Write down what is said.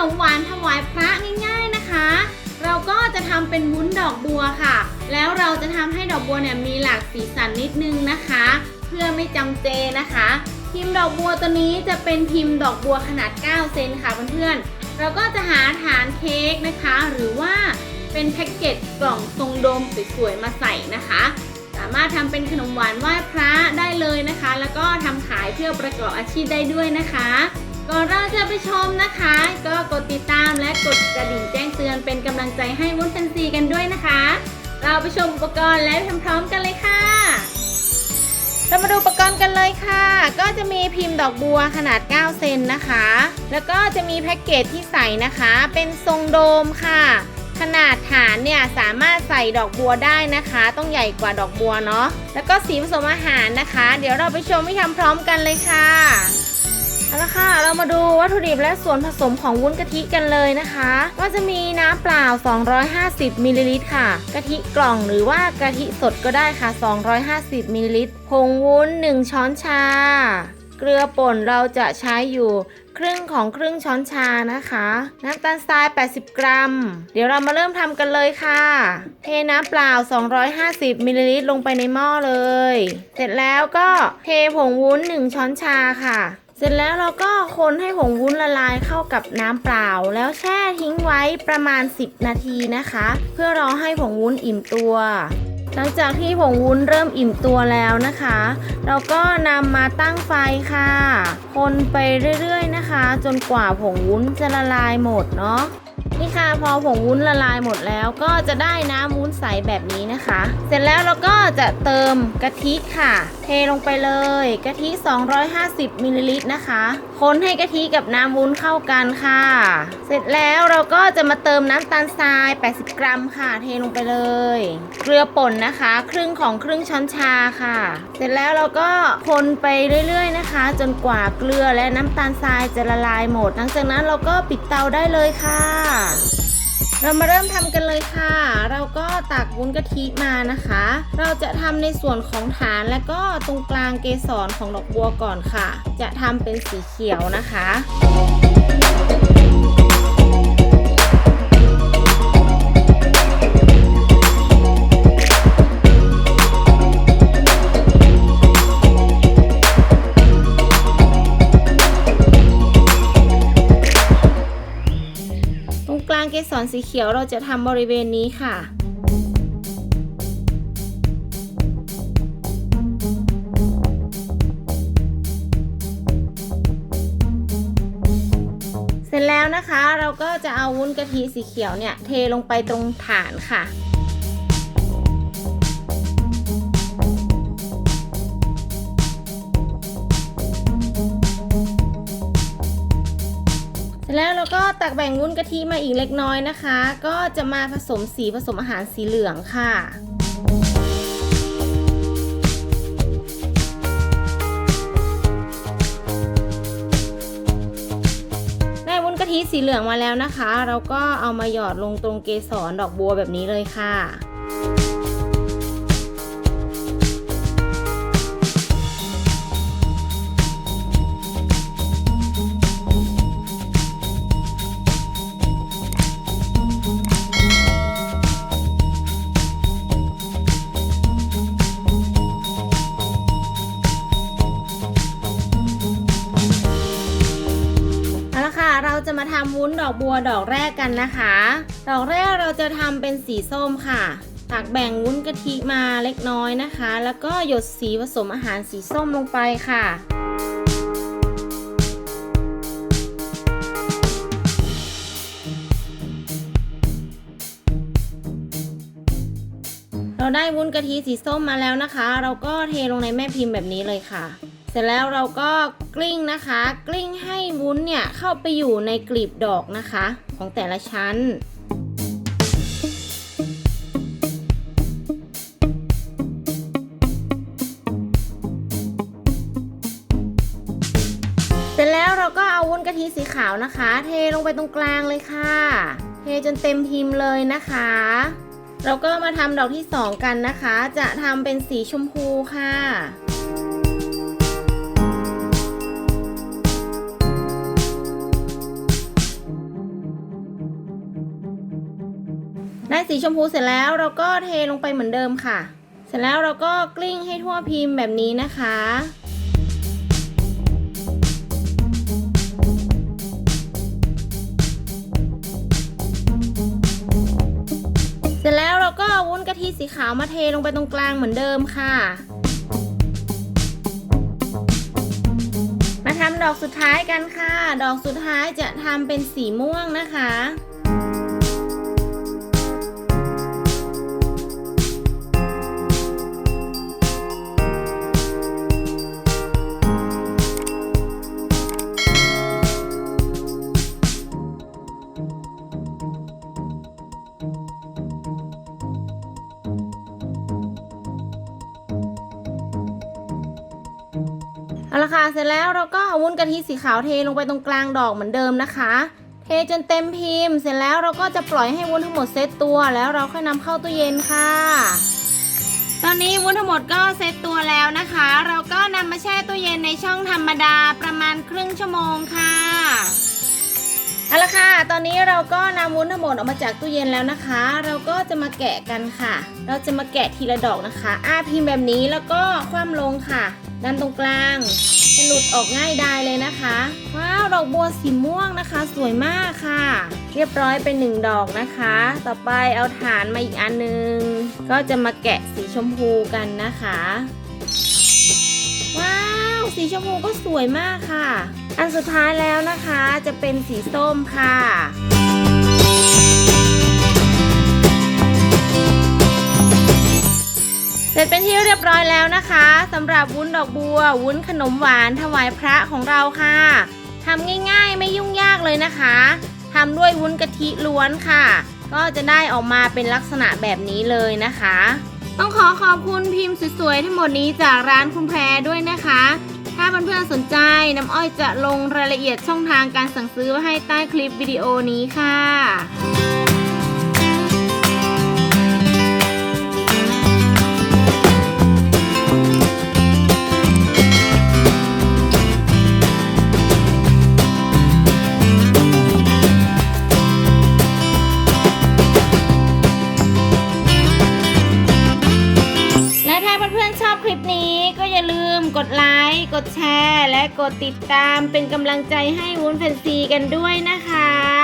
นมหวานถวายพระง่ายๆนะคะ เราก็จะทำเป็นวุ้นดอกบัวค่ะ แล้วเราจะทำให้ดอกบัวเนี่ยมีหลากสีสันนิดนึงนะคะ เพื่อไม่จำเจนะคะ พิมพ์ดอกบัวตัวนี้จะเป็นพิมพ์ดอกบัวขนาด 9 เซนค่ะเพื่อนๆเราก็จะหาฐานเค้กนะคะ หรือว่าเป็นแพ็กเกจกล่องทรงโดมสวยๆมาใส่นะคะ สามารถทำเป็นขนมหวานไหว้พระได้เลยนะคะ แล้วก็ทำขายเพื่อประกอบอาชีพได้ด้วยนะคะ ก่อนเราจะไปชมนะคะ ก็กดติดตามและกดกระดิ่งแจ้งเตือนเป็นกำลังใจให้วุ้นแฟนซีกันด้วยนะคะ เราไปชมอุปกรณ์และทำพร้อมกันเลยค่ะ เรามาดูอุปกรณ์กันเลยค่ะ ก็จะมีพิมพ์ดอกบัวขนาด 9 เซนนะคะ แล้วก็จะมีแพ็กเกจที่ใส่นะคะ เป็นทรงโดมค่ะ ขนาดฐานเนี่ยสามารถใส่ดอกบัวได้นะคะ ต้องใหญ่กว่าดอกบัวเนาะ แล้วก็สีผสมอาหารนะคะ เดี๋ยวเราไปชมวิธีทำพร้อมกันเลยค่ะ เอาละค่ะ เรามาดูวัตถุดิบและส่วนผสมของวุ้นกะทิกันเลยนะคะก็จะมีน้ำเปล่า 250มิลลิลิตรค่ะ กะทิกล่องหรือว่ากะทิสดก็ได้ค่ะ 250มิลลิลิตรผงวุ้น 1 ช้อนชา เกลือป่นเราจะใช้อยู่ครึ่งของครึ่งช้อนชานะคะ น้ำตาลทราย 80 กรัม เดี๋ยวเรามาเริ่มทำกันเลยค่ะ เทน้ำเปล่า 250มิลลิลิตรลงไปในหม้อเลย เสร็จแล้วก็เทผงวุ้น 1 ช้อนชาค่ะ เสร็จแล้วเราก็คนให้ผงวุ้นละลายเข้ากับน้ำเปล่า แล้วแช่ทิ้งไว้ประมาณ 10 นาทีนะคะ เพื่อรอให้ผงวุ้นอิ่มตัว หลังจากที่ผงวุ้นเริ่มอิ่มตัวแล้วนะคะ เราก็นำมาตั้งไฟค่ะ คนไปเรื่อยๆนะคะ จนกว่าผงวุ้นจะละลายหมดเนาะ นี่ค่ะพอผงวุ้นละลายหมดแล้วก็จะได้น้ำวุ้นใสแบบนี้นะคะ เสร็จแล้วเราก็จะเติมกะทิค่ะ เทลงไปเลยกะทิ 250มิลลิลิตรนะคะคนให้กะทิกับน้ำวุ้นเข้ากันค่ะ เสร็จแล้วเราก็จะมาเติมน้ำตาลทราย 80 กรัมค่ะ เทลงไปเลย เกลือป่นนะคะ ครึ่งของครึ่งช้อนชาค่ะ เสร็จแล้วเราก็คนไปเรื่อยๆนะคะ จนกว่าเกลือและน้ำตาลทรายจะละลายหมด หลังจากนั้นเราก็ปิดเตาได้เลยค่ะเรามาเริ่มทำกันเลยค่ะ เราก็ตักวุ้นกะทิมานะคะ เราจะทำในส่วนของฐานและก็ตรงกลางเกสรของดอกบัวก่อนค่ะ จะทำเป็นสีเขียวนะคะ ตรงกลางเกสรสีเขียวเราจะทำบริเวณนี้ค่ะ เสร็จแล้วนะคะเราก็จะเอาวุ้นกะทิสีเขียวเนี่ยเทลงไปตรงฐานค่ะ ร็จแล้วเราก็ตักแบ่งวุ้นกะทิมาอีกเล็กน้อยนะคะ ก็จะมาผสมสีผสมอาหารสีเหลืองค่ะได้วุ้นกะทิสีเหลืองมาแล้วนะคะ เราก็เอามาหยอดลงตรงเกสรดอกบัวแบบนี้เลยค่ะ เราจะมาทำวุ้นดอกบัวดอกแรกกันนะคะ ดอกแรกเราจะทำเป็นสีส้มค่ะ ตักแบ่งวุ้นกะทิมาเล็กน้อยนะคะ แล้วก็หยดสีผสมอาหารสีส้มลงไปค่ะเราได้วุ้นกะทิสีส้มมาแล้วนะคะ เราก็เทลงในแม่พิมพ์แบบนี้เลยค่ะ เสร็จแล้วเราก็ กลิ้งนะคะ กลิ้งให้วุ้นเนี่ยเข้าไปอยู่ในกลีบดอกนะคะ ของแต่ละชั้นเสร็จแล้วเราก็เอาวุ้นกะทิสีขาวนะคะ เทลงไปตรงกลางเลยค่ะ เทจนเต็มพิมพ์เลยนะคะ เราก็มาทำดอกที่2กันนะคะ จะทำเป็นสีชมพูค่ะ สีชมพูเสร็จแล้วเราก็เทลงไปเหมือนเดิมค่ะ เสร็จแล้วเราก็กลิ้งให้ทั่วพิมพ์แบบนี้นะคะเสร็จแล้วเราก็เอาวุ้นกะทิสีขาวมาเทลงไปตรงกลางเหมือนเดิมค่ะ มาทำดอกสุดท้ายกันค่ะ ดอกสุดท้ายจะทำเป็นสีม่วงนะคะ เอาละค่ะเสร็จแล้วเราก็เอาวุ้นกะทิสีขาวเทลงไปตรงกลางดอกเหมือนเดิมนะคะ เทจนเต็มพิมพ์ เสร็จแล้วเราก็จะปล่อยให้วุ้นทั้งหมดเซตตัวแล้วเราค่อยนำเข้าตู้เย็นค่ะ ตอนนี้วุ้นทั้งหมดก็เซตตัวแล้วนะคะ เราก็นำมาแช่ตู้เย็นในช่องธรรมดาประมาณครึ่งชั่วโมงค่ะ เอาละค่ะ ตอนนี้เราก็นำวุ้นทั้งหมดออกมาจากตู้เย็นแล้วนะคะ เราก็จะมาแกะกันค่ะ เราจะมาแกะทีละดอกนะคะ อ้าพิมพ์แบบนี้แล้วก็คว่ำลงค่ะด้านตรงกลางจะหลุดออกง่ายได้เลยนะคะ ว้าว ดอกบัวสีม่วงนะคะ สวยมากค่ะ เรียบร้อยเป็นหนึ่งดอกนะคะ ต่อไปเอาฐานมาอีกอันหนึง ก็จะมาแกะสีชมพูกันนะคะ ว้าว สีชมพูก็สวยมากค่ะ อันสุดท้ายแล้วนะคะจะเป็นสีส้มค่ะเสร็จเป็นที่เรียบร้อยแล้วนะคะสำหรับวุ้นดอกบัว วุ้นขนมหวานถวายพระของเราค่ะทำง่ายๆไม่ยุ่งยากเลยนะคะทำด้วยวุ้นกะทิล้วนค่ะ ก็จะได้ออกมาเป็นลักษณะแบบนี้เลยนะคะ ต้องขอขอบคุณพิมพ์สวยๆทั้งหมดนี้จากร้านคุณแพรด้วยนะคะ สนใจน้ำอ้อยจะลงรายละเอียดช่องทางการสั่งซื้อไว้ให้ใต้คลิปวิดีโอนี้ค่ะและ ร์และกดติดตามเป็นกำลังใจให้วุ้นแฟนซีกันด้วยนะคะ